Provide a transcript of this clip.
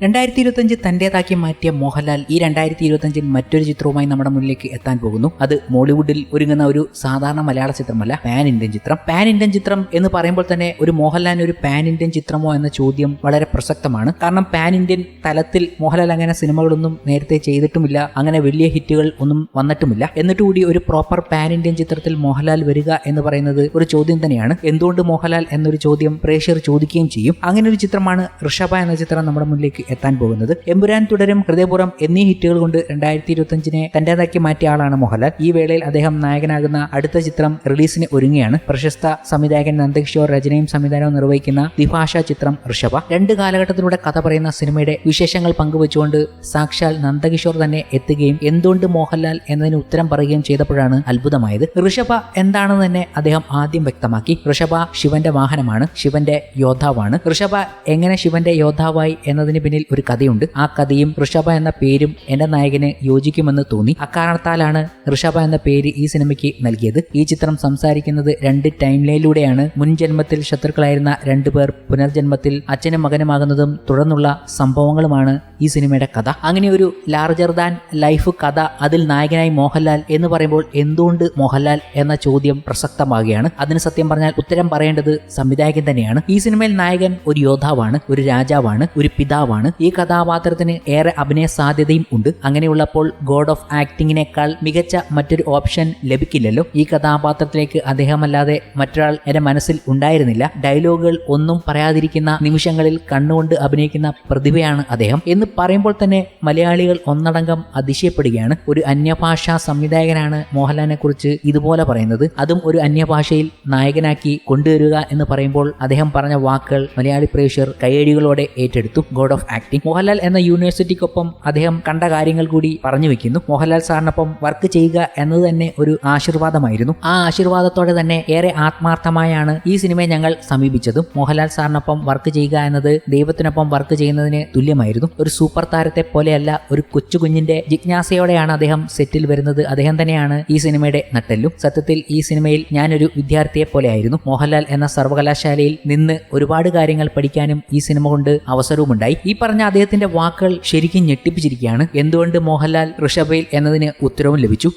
രണ്ടായിരത്തി ഇരുപത്തഞ്ച് തന്റേതാക്കി മാറ്റിയ മോഹൻലാൽ ഈ രണ്ടായിരത്തി ഇരുപത്തഞ്ചിൽ മറ്റൊരു ചിത്രവുമായി നമ്മുടെ മുന്നിലേക്ക് എത്താൻ പോകുന്നു. അത് മോളിവുഡിൽ ഒരുങ്ങുന്ന ഒരു സാധാരണ മലയാള ചിത്രമല്ല പാൻ ഇന്ത്യൻ ചിത്രം. പാൻ ഇന്ത്യൻ ചിത്രം എന്ന് പറയുമ്പോൾ തന്നെ ഒരു മോഹൻലാലിന് ഒരു പാൻ ഇന്ത്യൻ ചിത്രമോ എന്ന ചോദ്യം വളരെ പ്രസക്തമാണ്. കാരണം പാൻ ഇന്ത്യൻ തലത്തിൽ മോഹൻലാൽ അങ്ങനെ സിനിമകളൊന്നും നേരത്തെ ചെയ്തിട്ടുമില്ല അങ്ങനെ വലിയ ഹിറ്റുകൾ ഒന്നും വന്നിട്ടുമില്ല. എന്നിട്ട് കൂടി ഒരു പ്രോപ്പർ പാൻ ഇന്ത്യൻ ചിത്രത്തിൽ മോഹൻലാൽ വരിക എന്ന് പറയുന്നത് ഒരു ചോദ്യം തന്നെയാണ്. എന്തുകൊണ്ട് മോഹൻലാൽ എന്നൊരു ചോദ്യം പ്രേക്ഷകർ ചോദിക്കുകയും ചെയ്യും. അങ്ങനെ ഒരു ചിത്രമാണ് ഋഷഭ എന്ന ചിത്രം നമ്മുടെ മുന്നിലേക്ക് എത്താൻ പോകുന്നത്. എമ്പുരാൻ തുടരും ഹൃദയപുറം എന്നീ ഹിറ്റുകൾ കൊണ്ട് രണ്ടായിരത്തി ഇരുപത്തഞ്ചിനെ തന്റേതാക്കി മാറ്റിയ ആളാണ് മോഹൻലാൽ. ഈ വേളയിൽ അദ്ദേഹം നായകനാകുന്ന അടുത്ത ചിത്രം റിലീസിന് ഒരുങ്ങുകയാണ്. പ്രശസ്ത സംവിധായകൻ നന്ദകിഷോർ രചനയും സംവിധാനവും നിർവഹിക്കുന്ന ദ്വിഭാഷ ചിത്രം ഋഷഭ. രണ്ട് കാലഘട്ടത്തിലൂടെ കഥ പറയുന്ന സിനിമയുടെ വിശേഷങ്ങൾ പങ്കുവച്ചുകൊണ്ട് സാക്ഷാൽ നന്ദകിഷോർ തന്നെ എത്തുകയും എന്തുകൊണ്ട് മോഹൻലാൽ എന്നതിന് ഉത്തരം പറയുകയും ചെയ്തപ്പോഴാണ് അത്ഭുതമായത്. ഋഷഭ എന്താണെന്ന് തന്നെ അദ്ദേഹം ആദ്യം വ്യക്തമാക്കി. ഋഷഭ ശിവന്റെ വാഹനമാണ് ശിവന്റെ യോദ്ധാവാണ്. ഋഷഭ എങ്ങനെ ശിവന്റെ യോദ്ധാവായി എന്നതിന് പിന്നിൽ ഒരു കഥയുണ്ട്. ആ കഥയും ഋഷഭ എന്ന പേരും എന്റെ നായകന് യോജിക്കുമെന്ന് തോന്നി. അക്കാരണത്താലാണ് ഋഷഭ എന്ന പേര് ഈ സിനിമയ്ക്ക് നൽകിയത്. ഈ ചിത്രം സംസാരിക്കുന്നത് രണ്ട് ടൈം ലൈനിലൂടെയാണ് മുൻ ജന്മത്തിൽ ശത്രുക്കളായിരുന്ന രണ്ടുപേർ പുനർജന്മത്തിൽ അച്ഛനും മകനുമാകുന്നതും തുടർന്നുള്ള സംഭവങ്ങളുമാണ് ഈ സിനിമയുടെ കഥ. അങ്ങനെ ഒരു ലാർജർ ദാൻ ലൈഫ് കഥ അതിൽ നായകനായി മോഹൻലാൽ എന്ന് പറയുമ്പോൾ എന്തുകൊണ്ട് മോഹൻലാൽ എന്ന ചോദ്യം പ്രസക്തമാകുകയാണ്. അതിന് സത്യം പറഞ്ഞാൽ ഉത്തരം പറയേണ്ടത് സംവിധായകൻ തന്നെയാണ്. ഈ സിനിമയിൽ നായകൻ ഒരു യോദ്ധാവാണ് ഒരു രാജാവാണ് ഒരു പിതാവാണ്. ഈ കഥാപാത്രത്തിന് ഏറെ അഭിനയ സാധ്യതയും ഉണ്ട്. അങ്ങനെയുള്ളപ്പോൾ ഗോഡ് ഓഫ് ആക്ടിങ്ങിനേക്കാൾ മികച്ച മറ്റൊരു ഓപ്ഷൻ ലഭിക്കില്ലല്ലോ. ഈ കഥാപാത്രത്തിലേക്ക് അദ്ദേഹമല്ലാതെ മറ്റൊരാൾ എന്റെ മനസ്സിൽ ഉണ്ടായിരുന്നില്ല. ഡയലോഗുകൾ ഒന്നും പറയാതിരിക്കുന്ന നിമിഷങ്ങളിൽ കണ്ണുകൊണ്ട് അഭിനയിക്കുന്ന പ്രതിഭയാണ് അദ്ദേഹം. എന്ന് പറയുമ്പോൾ തന്നെ മലയാളികൾ ഒന്നടങ്കം അതിശയപ്പെടുകയാണ്. ഒരു അന്യഭാഷാ സംവിധായകനാണ് മോഹൻലാലിനെ കുറിച്ച് ഇതുപോലെ പറയുന്നത്. അതും ഒരു അന്യഭാഷയിൽ നായകനാക്കി കൊണ്ടുവരിക എന്ന് പറയുമ്പോൾ അദ്ദേഹം പറഞ്ഞ വാക്കുകൾ മലയാളി പ്രേക്ഷകർ കയ്യടികളോടെ ഏറ്റെടുത്തു. ഗോഡ് ഓഫ് ആക്ടിംഗ് മോഹൻലാൽ എന്ന യൂണിവേഴ്സിറ്റിക്കൊപ്പം അദ്ദേഹം കണ്ട കാര്യങ്ങൾ കൂടി പറഞ്ഞു വെക്കുന്നു. മോഹൻലാൽ സാറിനൊപ്പം വർക്ക് ചെയ്യുക എന്നത് തന്നെ ഒരു ആശീർവാദമായിരുന്നു. ആ ആശീർവാദത്തോടെ തന്നെ ഏറെ ആത്മാർത്ഥമായാണ് ഈ സിനിമയെ ഞങ്ങൾ സമീപിച്ചതും. മോഹൻലാൽ സാറിനൊപ്പം വർക്ക് ചെയ്യുക എന്നത് ദൈവത്തിനൊപ്പം വർക്ക് ചെയ്യുന്നതിന് തുല്യമായിരുന്നു. ഒരു സൂപ്പർ താരത്തെ പോലെയല്ല ഒരു കൊച്ചു കുഞ്ഞിന്റെ ജിജ്ഞാസയോടെയാണ് അദ്ദേഹം സെറ്റിൽ വരുന്നത്. അദ്ദേഹം തന്നെയാണ് ഈ സിനിമയുടെ നട്ടെല്ലും. സത്യത്തിൽ ഈ സിനിമയിൽ ഞാനൊരു വിദ്യാർത്ഥിയെ പോലെയായിരുന്നു. മോഹൻലാൽ എന്ന സർവകലാശാലയിൽ നിന്ന് ഒരുപാട് കാര്യങ്ങൾ പഠിക്കാനും ഈ സിനിമ കൊണ്ട് അവസരവുമുണ്ടായി. ഈ പറഞ്ഞ അദ്ദേഹത്തിന്റെ വാക്കുകൾ ശരിക്കും ഞെട്ടിപ്പിച്ചിരിക്കുകയാണ്. എന്തുകൊണ്ട് മോഹൻലാൽ ഋഷഭയിൽ എന്നതിന് ഉത്തരവും ലഭിച്ചു?